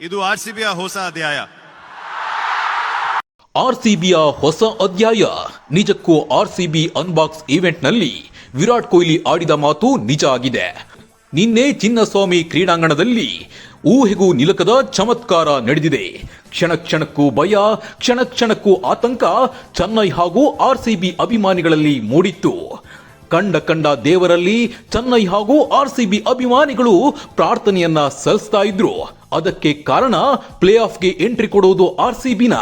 ಇದು R C ಬಿಯ ಹೊಸ ಅಧ್ಯಾಯ. ಆರ್ಸಿಬಿಯ ಹೊಸ ಅಧ್ಯಾಯ. ನಿಜಕ್ಕೂ ಆರ್ ಸಿ ಬಿ ಅನ್ಬಾಕ್ಸ್ ಈವೆಂಟ್ನಲ್ಲಿ ವಿರಾಟ್ ಕೊಹ್ಲಿ ಆಡಿದ ಮಾತು ನಿಜ ಆಗಿದೆ. ನಿನ್ನೆ ಚಿನ್ನಸ್ವಾಮಿ ಕ್ರೀಡಾಂಗಣದಲ್ಲಿ ಊಹೆಗೂ ನಿಲಕದ ಚಮತ್ಕಾರ ನಡೆದಿದೆ. ಕ್ಷಣ ಕ್ಷಣಕ್ಕೂ ಭಯ, ಕ್ಷಣ ಕ್ಷಣಕ್ಕೂ ಆತಂಕ ಚೆನ್ನೈ ಹಾಗೂ ಆರ್ಸಿಬಿ ಅಭಿಮಾನಿಗಳಲ್ಲಿ ಮೂಡಿತ್ತು. ಕಂಡ ಕಂಡ ದೇವರಲ್ಲಿ ಚೆನ್ನೈ ಹಾಗೂ ಆರ್ ಸಿ ಬಿ ಅಭಿಮಾನಿಗಳು ಪ್ರಾರ್ಥನೆಯನ್ನ ಸಲ್ಲಿಸ್ತಾ ಇದ್ರು. ಅದಕ್ಕೆ ಕಾರಣ ಪ್ಲೇ ಆಫ್ಗೆ ಎಂಟ್ರಿ ಕೊಡುವುದು ಆರ್ಸಿಬಿನ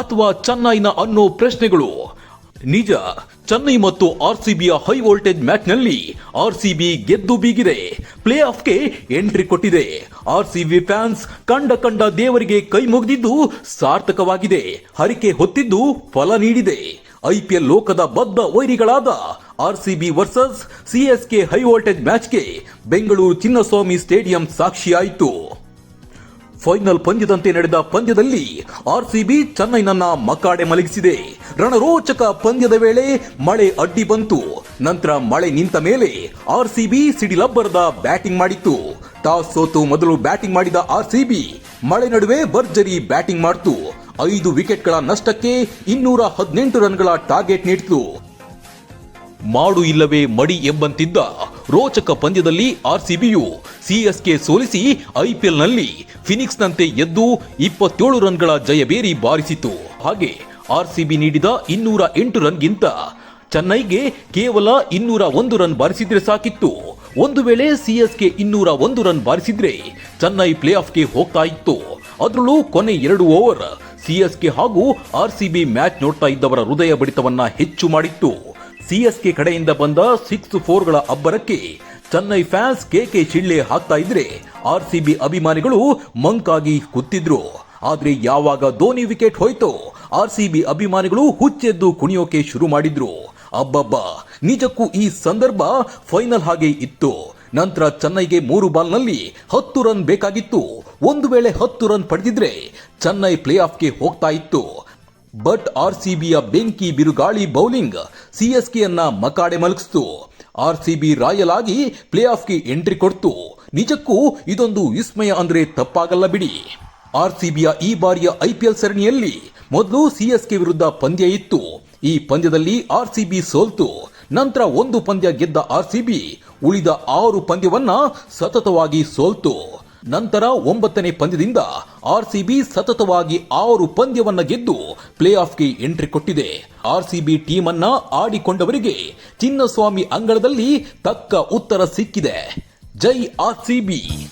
ಅಥವಾ ಚೆನ್ನೈನ ಅನ್ನೋ ಪ್ರಶ್ನೆಗಳು. ನಿಜ, ಚೆನ್ನೈ ಮತ್ತು ಆರ್ ಸಿಬಿಯ ಹೈ ವೋಲ್ಟೇಜ್ ಮ್ಯಾಚ್ನಲ್ಲಿ ಆರ್ಸಿಬಿ ಗೆದ್ದು ಬೀಗಿದೆ. ಪ್ಲೇ ಆಫ್ಗೆ ಎಂಟ್ರಿ ಕೊಟ್ಟಿದೆ. ಆರ್ ಸಿಬಿ ಫ್ಯಾನ್ಸ್ ಕಂಡ ಕಂಡ ದೇವರಿಗೆ ಕೈ ಮುಗಿದಿದ್ದು ಸಾರ್ಥಕವಾಗಿದೆ. ಹರಿಕೆ ಹೊತ್ತಿದ್ದು ಫಲ ನೀಡಿದೆ. ಐಪಿಎಲ್ ಲೋಕದ ಬದ್ಧ ವೈರಿಗಳಾದ R CB versus CSK high voltage ಮ್ಯಾಚ್ಗೆ Bengaluru Chinnaswamy stadium ಸಾಕ್ಷಿಯಾಯಿತು. ಫೈನಲ್ ಪಂದ್ಯದಂತೆ ನಡೆದ ಪಂದ್ಯದಲ್ಲಿ ಆರ್ಸಿಬಿ ಚೆನ್ನೈನನ್ನ ಮಕಾಡೆ ಮಲಗಿಸಿದೆ. ರಣರೋಚಕ ಪಂದ್ಯದ ವೇಳೆ ಮಳೆ ಅಡ್ಡಿ ಬಂತು. ನಂತರ ಮಳೆ ನಿಂತ ಮೇಲೆ ಆರ್ಸಿಬಿ ಸಿಡಿಲಬ್ಬರದ ಬ್ಯಾಟಿಂಗ್ ಮಾಡಿತ್ತು. ಟಾಸ್ ಸೋತು ಮೊದಲು ಬ್ಯಾಟಿಂಗ್ ಮಾಡಿದ ಆರ್ಸಿಬಿ ಮಳೆ ನಡುವೆ ಭರ್ಜರಿ ಬ್ಯಾಟಿಂಗ್ ಮಾಡಿತು. ಐದು ವಿಕೆಟ್ಗಳ ನಷ್ಟಕ್ಕೆ ಇನ್ನೂರ ಹದಿನೆಂಟು ರನ್ಗಳ ಟಾರ್ಗೆಟ್ ನೀಡಿತು. ಮಾಡು ಇಲ್ಲವೇ ಮಡಿ ಎಂಬಂತಿದ್ದ ರೋಚಕ ಪಂದ್ಯದಲ್ಲಿ ಆರ್ಸಿಬಿಯು ಸಿಎಸ್ಕೆ ಸೋಲಿಸಿ ಐಪಿಎಲ್ನಲ್ಲಿ ಫಿನಿಕ್ಸ್ನಂತೆ ಎದ್ದು ಇಪ್ಪತ್ತೇಳು ರನ್ಗಳ ಜಯಬೇರಿ ಬಾರಿಸಿತು. ಹಾಗೆ ಆರ್ಸಿಬಿ ನೀಡಿದ ಇನ್ನೂರ ಎಂಟು ರನ್ಗಿಂತ ಚೆನ್ನೈಗೆ ಕೇವಲ ಇನ್ನೂರ ಒಂದು ರನ್ ಬಾರಿಸಿದ್ರೆ ಸಾಕಿತ್ತು. ಒಂದು ವೇಳೆ ಸಿಎಸ್ಕೆ ಇನ್ನೂರ ಒಂದು ರನ್ ಬಾರಿಸಿದ್ರೆ ಚೆನ್ನೈ ಪ್ಲೇ ಆಫ್ಗೆ ಹೋಗ್ತಾ ಇತ್ತು. ಅದರಲ್ಲೂ ಕೊನೆ ಎರಡು ಓವರ್ ಸಿಎಸ್ಕೆ ಹಾಗೂ ಆರ್ಸಿಬಿ ಮ್ಯಾಚ್ ನೋಡ್ತಾ ಇದ್ದವರ ಹೃದಯ ಬಡಿತವನ್ನ ಹೆಚ್ಚು ಮಾಡಿತ್ತು. ಸಿಎಸ್ಕೆ ಕಡೆಯಿಂದ ಬಂದ ಸಿಕ್ಸ್ ಫೋರ್ಗಳ ಅಬ್ಬರಕ್ಕೆ ಚೆನ್ನೈ ಫ್ಯಾನ್ಸ್ ಕೆಕೆ ಚಿಳ್ಳೆ ಹಾಕ್ತಾ ಇದ್ರೆ ಆರ್ಸಿಬಿ ಅಭಿಮಾನಿಗಳು ಮಂಕಾಗಿ ಕೂತಿದ್ರು ಆದ್ರೆ ಯಾವಾಗ ಧೋನಿ ವಿಕೆಟ್ ಹೋಯ್ತೋ ಆರ್ಸಿಬಿ ಅಭಿಮಾನಿಗಳು ಹುಚ್ಚೆದ್ದು ಕುಣಿಯೋಕೆ ಶುರು ಮಾಡಿದ್ರು. ಅಬ್ಬಬ್ಬ, ನಿಜಕ್ಕೂ ಈ ಸಂದರ್ಭ ಫೈನಲ್ ಹಾಗೆ ಇತ್ತು. ನಂತರ ಚೆನ್ನೈಗೆ ಮೂರು ಬಾಲ್ನಲ್ಲಿ ಹತ್ತು ರನ್ ಬೇಕಾಗಿತ್ತು. ಒಂದು ವೇಳೆ ಹತ್ತು ರನ್ ಪಡೆದಿದ್ರೆ ಚೆನ್ನೈ ಪ್ಲೇ ಆಫ್ಗೆ ಹೋಗ್ತಾ ಇತ್ತು. ಬಟ್ ಆರ್ಸಿಬಿಯ ಬೆಂಕಿ ಬಿರುಗಾಳಿ ಬೌಲಿಂಗ್ ಸಿಎಸ್ಕೆಯನ್ನ ಮಕಾಡೆ ಮಲಗಿಸ್ತು. ಆರ್ಸಿಬಿ ರಾಯಲ್ ಆಗಿ ಪ್ಲೇ ಆಫ್ಗೆ ಎಂಟ್ರಿ ಕೊಡ್ತು. ನಿಜಕ್ಕೂ ಇದೊಂದು ವಿಸ್ಮಯ ಅಂದ್ರೆ ತಪ್ಪಾಗಲ್ಲ ಬಿಡಿ. ಆರ್ಸಿಬಿಯ ಈ ಬಾರಿಯ ಐಪಿಎಲ್ ಸರಣಿಯಲ್ಲಿ ಮೊದಲು ಸಿಎಸ್ಕೆ ವಿರುದ್ಧ ಪಂದ್ಯ ಇತ್ತು. ಈ ಪಂದ್ಯದಲ್ಲಿ ಆರ್ಸಿಬಿ ಸೋಲ್ತು. ನಂತರ ಒಂದು ಪಂದ್ಯ ಗೆದ್ದ ಆರ್ಸಿಬಿ ಉಳಿದ ಆರು ಪಂದ್ಯವನ್ನ ಸತತವಾಗಿ ಸೋಲ್ತು. ನಂತರ ಒಂಬತ್ತನೇ ಪಂದ್ಯದಿಂದ ಆರ್ಸಿಬಿ ಸತತವಾಗಿ ಆರು ಪಂದ್ಯವನ್ನ ಗೆದ್ದು ಪ್ಲೇ ಆಫ್ಗೆ ಎಂಟ್ರಿ ಕೊಟ್ಟಿದೆ. ಆರ್ಸಿಬಿ ಟೀಮ್ ಅನ್ನ ಆಡಿಕೊಂಡವರಿಗೆ ಚಿನ್ನಸ್ವಾಮಿ ಅಂಗಳದಲ್ಲಿ ತಕ್ಕ ಉತ್ತರ ಸಿಕ್ಕಿದೆ. ಜೈ ಆರ್ಸಿಬಿ.